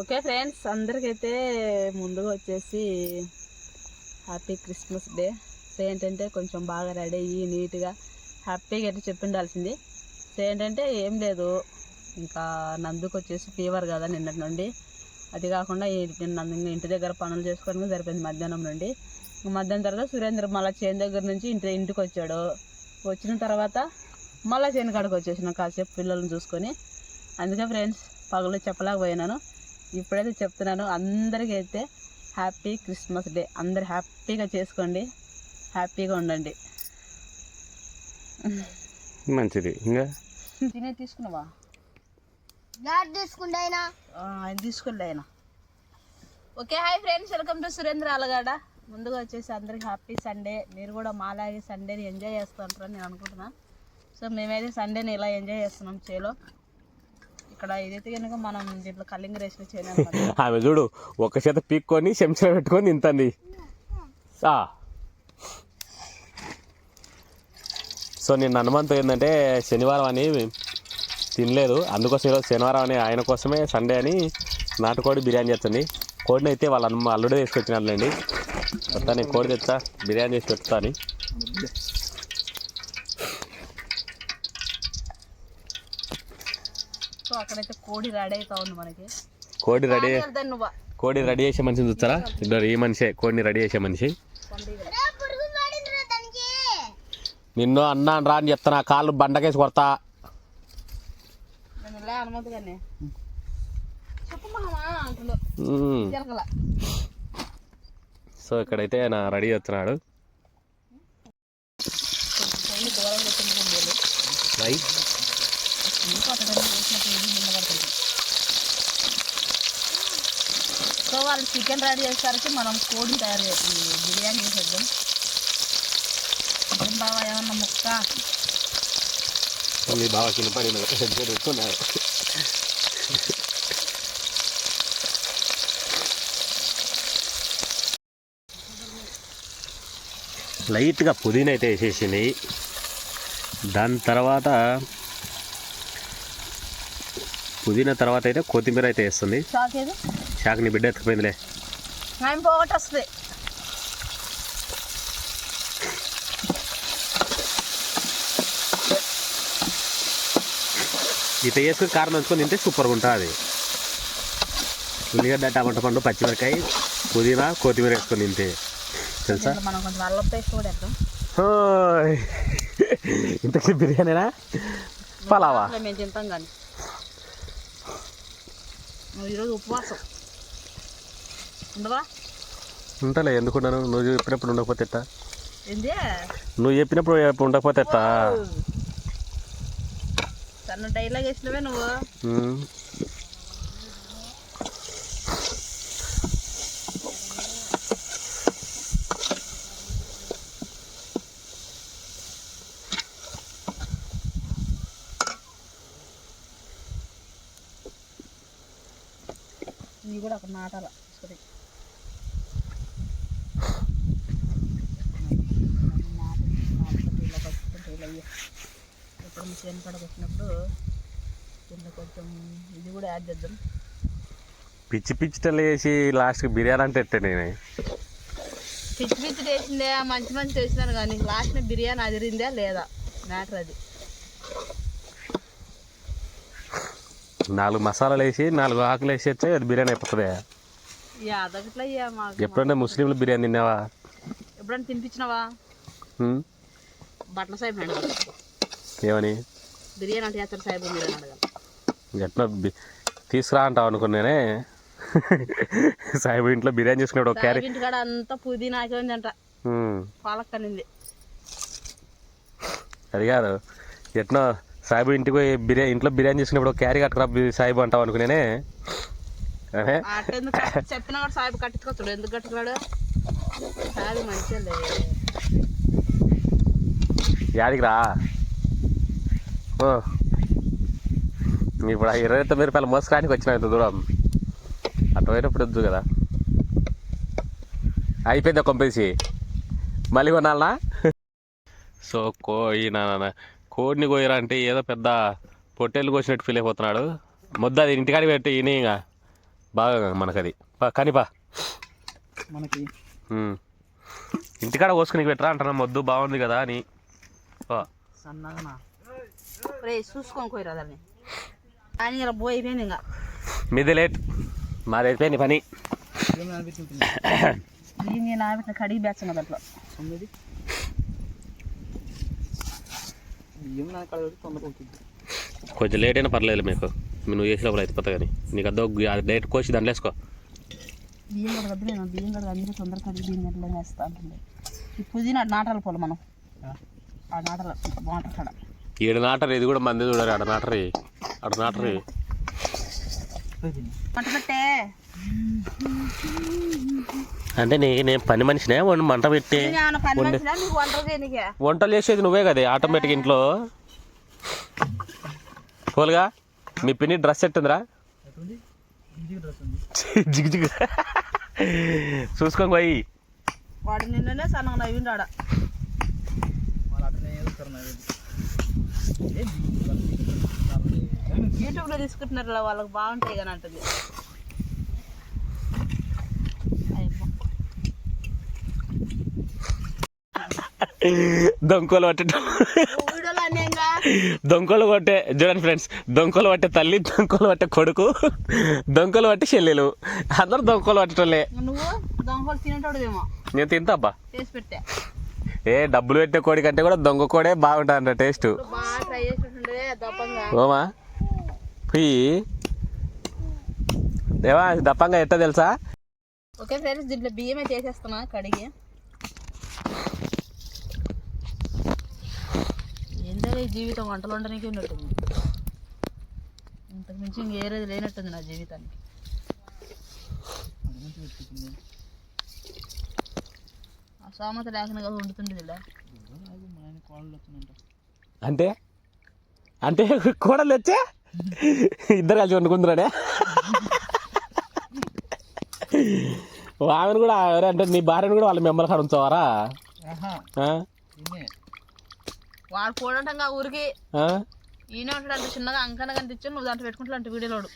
Okay friends అందరికైతే ముందుగా వచ్చేసి happy Christmas day. So ఏంటంటే కొంచెం బాగా రెడీ అయ్యి నీట్గా హ్యాపీగా అయితే చెప్పిండాల్సింది. సో ఏంటంటే ఏం లేదు ఇంకా నందుకు వచ్చేసి ఫీవర్ కదా నిన్నటి నుండి. అది కాకుండా నందు ఇంటి దగ్గర పనులు చేసుకోవడానికి సరిపోయింది మధ్యాహ్నం నుండి. మధ్యాహ్నం తర్వాత సురేంద్ర మళ్ళీ చేను దగ్గర నుంచి ఇంటి ఇంటికి వచ్చాడు. వచ్చిన తర్వాత మళ్ళీ చేను కాడికి వచ్చేసిన కాసేపు పిల్లల్ని చూసుకొని. అందుకే ఫ్రెండ్స్ పగలు చెప్పలేకపోయినాను. ఇప్పుడైతే చెప్తున్నాను అందరికీ అయితే హ్యాపీ క్రిస్మస్ డే. అందరు హ్యాపీగా చేసుకోండి హ్యాపీగా ఉండండి. మంచిది. ఇంకా? తినే తీసుకున్నావా? తీసుకుంటే అయినా. ఆ, ఆయన తీసుకోండి ఆయన okay hi friends welcome to Surendra Alagada. ముందుగా వచ్చేసి అందరికి హ్యాపీ సండే. మీరు కూడా మాలాగే సండేని ఎంజాయ్ చేస్తుంటారని నేను అనుకుంటున్నాను సో మేమైతే సండేని ఇలా ఎంజాయ్ చేస్తున్నాం చేలో. ఇక్కడ ఏదైతే కనుక మనం దీంట్లో కల్లింగ రేసిన చేయను ఆమె చూడు ఒక చేత పీక్కొని చెంచా పెట్టుకొని తింటుంది. సో నిన్న హనుమంతు ఏంటంటే శనివారం అని తినలేదు. అందుకోసం ఈరోజు శనివారం అని ఆయన కోసమే సండే అని నాటుకోడి బిర్యానీ చేస్తుంది. కోడిని అయితే వాళ్ళ అల్లుడే తీసుకొచ్చినారులేండి వస్తా నేను కోడి తెచ్చా బిర్యానీ చేసి పెడతా అని అక్కడైతే కోడి రెడీ అవుతా ఉంది మనకి. కోడి రెడీ కోడి చేసే మనిషిని చూస్తారా? ఇద్దరు ఈ మనిషే కోడిని రెడీ చేసే మనిషి. నిన్ను అన్నాను రా అని చెప్తాను కాళ్ళు బండకేసి కొడతా. సో ఇక్కడైతే ఆయన రెడీ అవుతున్నాడు. సో వాళ్ళు చికెన్ రెడీ చేసేసరికి మనం కోడిని తయారు చేసి బిర్యానీ చేసేద్దాం. చికెన్ బాగా ఏమన్నా ముక్క? మీ బాగా కింద లైట్గా పుదీనా అయితే వేసేసింది. దాని తర్వాత పుదీనా తర్వాత అయితే కొత్తిమీర అయితే వేస్తుంది. షాక్ ఏది? షాక్ నీ బిడ్డ ఎత్తుకుపోయిందిలే. పోగొట్టి వస్తుంది. ఇత వేసుకుని కారం నంచుకొని తింటే సూపర్గా ఉంటుంది. ఉల్లిగడ్డ టమాటా పండు పచ్చిమిరకాయ పుదీనా కొత్తిమీర వేసుకొని తింటే. తెలుసా. ఇంతకీ బిర్యానీనా? పలావా? మేము తింటాం కానీ. నువ్వు ఈరోజు ఉపవాసం. ఉండవా? ఉంటలే ఎందుకున్నాను నువ్వు చెప్పినప్పుడు ఉండకపోతే ఎట్టా? ఏంది? నువ్వు చెప్పినప్పుడు ఉండకపోతే ఎట్టా? సన్న డైలాగ్ వేసినవే నువ్వు. నీ కూడా అక్కడ నాటాల సరే ఇప్పుడు చేను కాడకు వచ్చినప్పుడు దీంట్లో కొంచెం ఇది కూడా యాడ్ చేద్దాం. పిచ్చి పిచ్చిటలు వేసి లాస్ట్కి బిర్యానీ అంటే ఎట్టే నేను? పిచ్చి పిచ్చి చేసిందే మంచి మంచి చేసినాను కానీ లాస్ట్ బిర్యానీ అదిరిందా లేదా? మ్యాటర్ అది. నాలుగు మసాలాలు వేసి నాలుగు ఆకులు వేసి వచ్చే అది బిర్యానీ అయిపోతుంది. ఇక అదొకట్లా ఇక మాకు ఎప్పుడైనా ముస్లింలు బిర్యానీ తిన్నావా? ఎప్పుడైనా తినిపించినావా? ఉమ్. బట్టల సాహిబ్ ఏమని? బిర్యానీ అంటే చేస్తారు సాహిబ్ ఎట్లా తీసుకురా అంటావు అనుకున్నానే సాయిబు ఇంట్లో బిర్యానీ చేసుకున్నాడు ఒక క్యారీ సాహిబ్ ఇంటికాడ అంతా పుదీనాకే ఉందంట. పాలక్కనింది అది కాదు. ఎట్నో సాయిబు ఇంటికి పోయి బిర్యానీ ఇంట్లో బిర్యానీ చేసుకున్నప్పుడు ఒక క్యారీ కట్టుకురా బి- సాయిబు అంటావు అనుకునేనే చెప్పినా కూడా ఎందుకు కట్టుకున్నాడు? మంచిగా యాడికి రా. ఓ. ఇప్పుడు ఆ ఇరవై తొమ్మిది రూపాయలు మోసకానికి వచ్చిన ఇంత దూరం. అటు పోయినప్పుడు వద్దు కదా. అయిపోయింది కొంపేసి మళ్ళీ కొనాలనా? సో కో ఈయన కోడిని కోయరా అంటే ఏదో పెద్ద పొట్టేళ్ళు కోసినట్టు ఫీల్ అయిపోతున్నాడు. ముద్ద అది ఇంటికాడికి పెట్టి ఈయన ఇంకా బాగా మనకది. కానీ పా. మనకి. ఇంటికాడ కోసుకుని పెట్టరా అంటున్నా మొద్దు బాగుంది కదా అని. చూసుకొని కానీ ఇలా ఇంకా. మీది లేట్. మాది అయిపోయింది పని. కడిగి బేచ్చను దాంట్లో తొమ్మిది బియ్యం నాకు కడగడు తొందరగా అవుతుంది కొంచెం లేట్ అయినా పర్లేదు మీకు. నువ్వు చేసినప్పుడు అయిపోతా కానీ. నీకు అదో డైరెక్ట్ కోసి దాంట్లో వేసుకో. బియ్యం కూడా వద్దు నేను. బియ్యం కూడా అందరూ తొందరగా కడిగి బియ్యం గడ్డలో వేస్తా ఉంటుంది ఈ పుదీనా నాటాలి పోలు మనం. ఆ? నాటలు బాగుంటుంది అక్కడ ఈడ నాటరు ఇది కూడా మంది చూడరు ఆడ నాటరి ఆడ నాటరి. అంటే నీ నేను పని మనిషినే వండి మంట పెట్టి నీకు వంటలు చేసేది నువ్వే కదా ఆటోమేటిక్ ఇంట్లో. పోలుగా మీ పిన్ని డ్రెస్ ఎట్టుందిరా? ఉంది. జిగ్ జిగ్ చూసుకొని పోయి. వాడు నిన్ననే సన్నగా నాకు యూట్యూబ్లో తీసుకుంటున్నారు వాళ్ళకి బాగుంటాయి కానీ అంటుంది. దొంకలు అన్యంగా దొంకలు పట్టే చూడండి ఫ్రెండ్స్ దొంకలు పట్టే తల్లి దొంకలు పట్టే కొడుకు దొంకలు పట్టే చెల్లెలు. అందరు దొంకలు తినేటోడుదేమో నేను తింటా అబ్బా. పెట్టా. ఏ డబ్బులు పెట్టే కోడి కంటే కూడా దొంగ కోడే బాగుంటుందంట టేస్ట్. ఓమా? దేవా దప్పంగా ఎట్టా తెలుసా? ఓకే ఫ్రెండ్స్ దీంట్లో బియ్యమే చేసేస్తున్నా కడిగి. ఈ జీవితం వంటలు వండడానికి ఉన్నట్టుంది. ఇంతకు మించి ఇంకేరేది లేనట్టుంది నా జీవితానికి. అసామత లేకుండా కదా వండుతుంది ఇలా అంటే? అంటే కోడలు వచ్చా? ఇద్దరు కలిసి వండుకుంటున్నాడే? ఆమెను కూడా ఎవరే అంటే నీ భార్యను కూడా వాళ్ళ మెంబర్ కాడ ఉంచవారా ఆ? వాడు కూడంటంగా ఊరికి? ఈయన ఉంటాడు అంత చిన్నగా అంకన కనిపించి నువ్వు దాంట్లో పెట్టుకుంటా అంటే వీడియోలోడు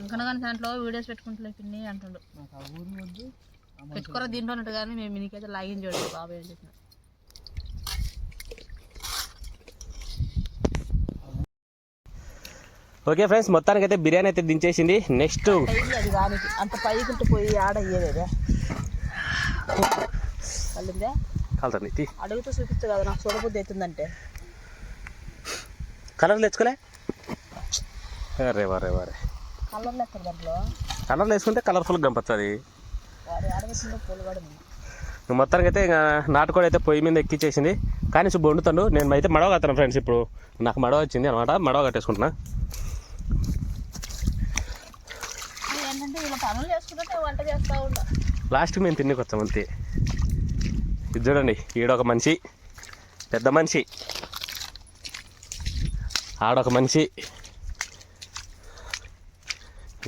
అంకన కానీ దాంట్లో వీడియోస్ పెట్టుకుంటలే పిన్ని అంటుండు. పెట్టుకోరా దీంట్లో ఉన్నట్టు కానీ మేము మీనికైతే లాగిన్ చూడండి బాబాయ్ అని చెప్పిన ఓకే ఫ్రెండ్స్ మొత్తానికి అయితే బిర్యానీ అయితే దించేసింది. నెక్స్ట్ అంత పైకి పోయి ఆడ అయ్యేదే కలిందే కలుతుంది తీ అడుగుతూ చూపించు కదా నాకు చూడబుద్ధి అవుతుందంటే. కలర్లు తెచ్చుకోలే? అరే వరే వరే. కలర్ లెక్క దాంట్లో? కలర్లు వేసుకుంటే కలర్ఫుల్గా కూడా మొత్తానికి అయితే ఇంకా నాటుకోడి అయితే పొయ్యి మీద ఎక్కిచ్చేసింది. కానీ ఇప్పుడు వండుతాడు నేను అయితే మడవ కట్టాను ఫ్రెండ్స్ ఇప్పుడు. నాకు మడవ వచ్చింది అనమాట. మడవ కట్టేసుకుంటున్నా. ఏంటంటే ఇలా పనులు చేసుకుంటే వంట చేస్తా ఉంటా. లాస్ట్కి నేను తిన్నికి వచ్చాం అంతే. ఇది చూడండి ఈడొక మనిషి పెద్ద మనిషి. ఆడొక మనిషి.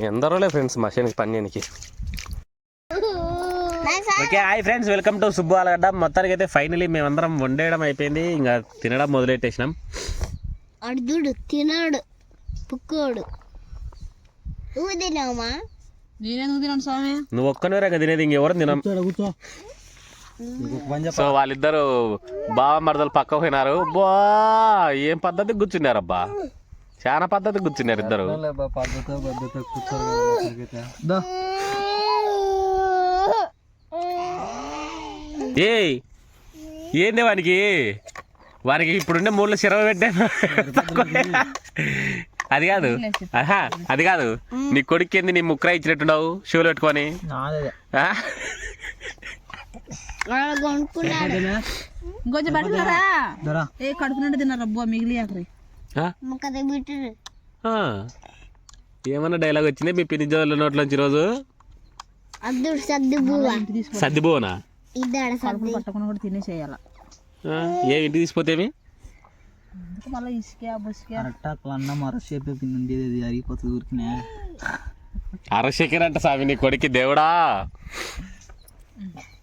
ఎందరోలే ఫ్రెండ్స్ మా శనికి పని చేయడానికి okay hi friends welcome to Subbu Alagadda. మొత్తానికి అయితే ఫైనలీ మేమందరం వండేయడం అయిపోయింది. ఇంకా తినడం మొదలెట్టేసినాం. అర్జుడు తినడు పుక్కోడు. నువ్వు నేనెందుకు తిన్నాను స్వామి? నువ్వు ఒక్కనే తినేది ఇంకెవరు తినం. సో వాళ్ళిద్దరు బావ మరదలు పక్క పోయినారు. బా ఏం పద్ధతి కూర్చున్నారబ్బా? చాలా పద్ధతి కూర్చున్నారు ఇద్దరు. ఏయ్ ఏంది వానికి? వానికి ఇప్పుడుండే మూడులో సిరవ పెట్టాను అది కాదు. ఆహా అది కాదు. నీ కొడుకు ఏంది? నీ ముక్కరా ఇచ్చినట్టున్నావు? షూలు పెట్టుకొని. ఇంకొంచెం పట్టుకున్నారా దరా. ఏ కడుపు నుండి తిన్నారు అబ్బా మిగిలి ఆఖరి. ఏమన్నా డైలాగ్ వచ్చింది మీ పిన్ని జోళ్ళ నోట్లోంచి పట్టకుండా కూడా తినేసేయాల. ఆ, ఏ ఇంటికి తీసుకుపోతేమి ఎందుకు మళ్ళీ ఇసుకే బుసుకే. అన్న మరసేపు అరిగిపోతుంది ఊరికినే. అరశేఖర్ అంట స్వామి నీ కొడుకు దేవుడా?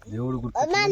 దేవుడు గుర్తు